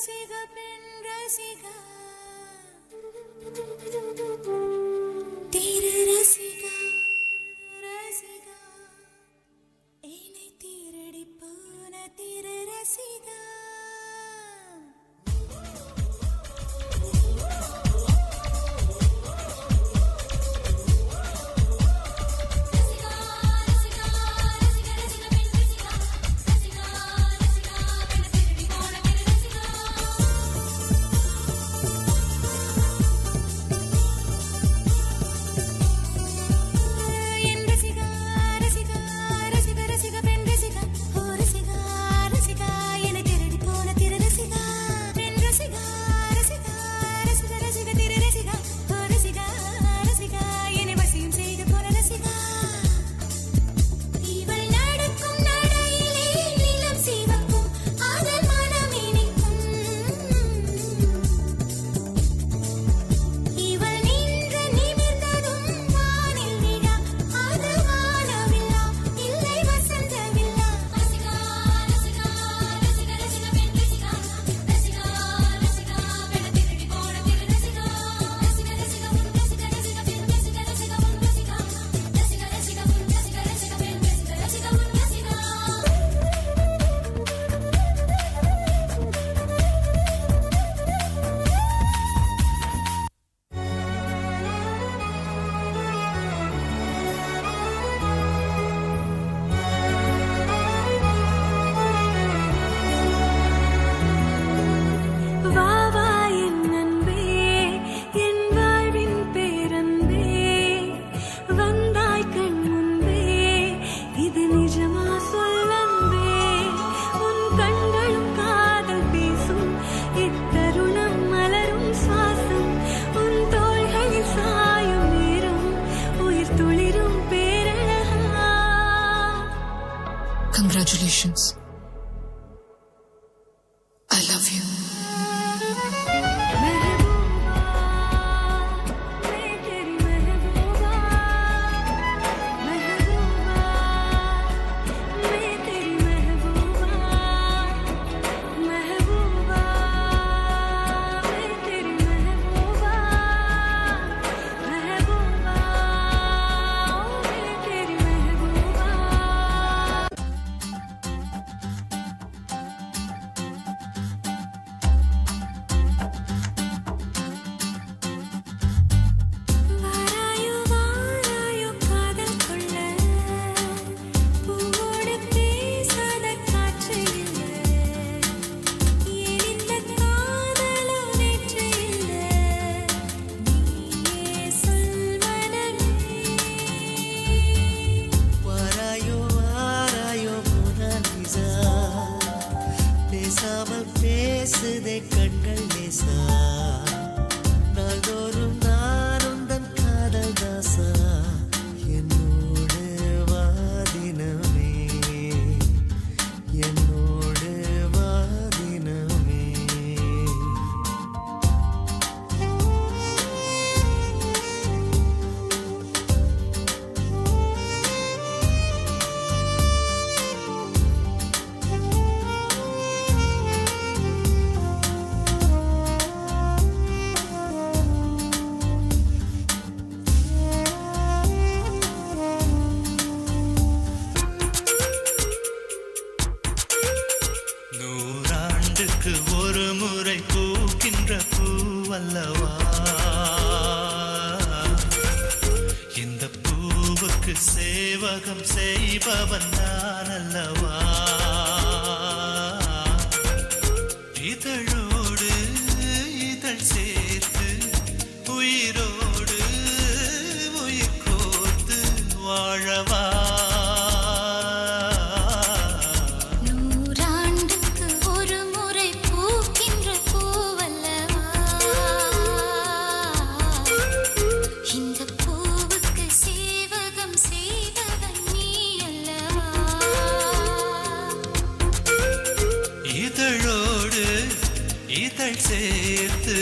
ரசிக பெண் ரசிக. Conditions. பேசாமல் பேசுதே கண்கள் நேசா. நூறாண்டுக்கு ஒரு முறை பூக்கின்ற பூவல்லவா? இந்த பூவுக்கு சேவகம் செய்பவன் நான் அல்லவா இதழோடு இதழ் சேர்த்து உயிரோடு உயிர் கோர்த்து வாழவா? இதழ் சேர்த்து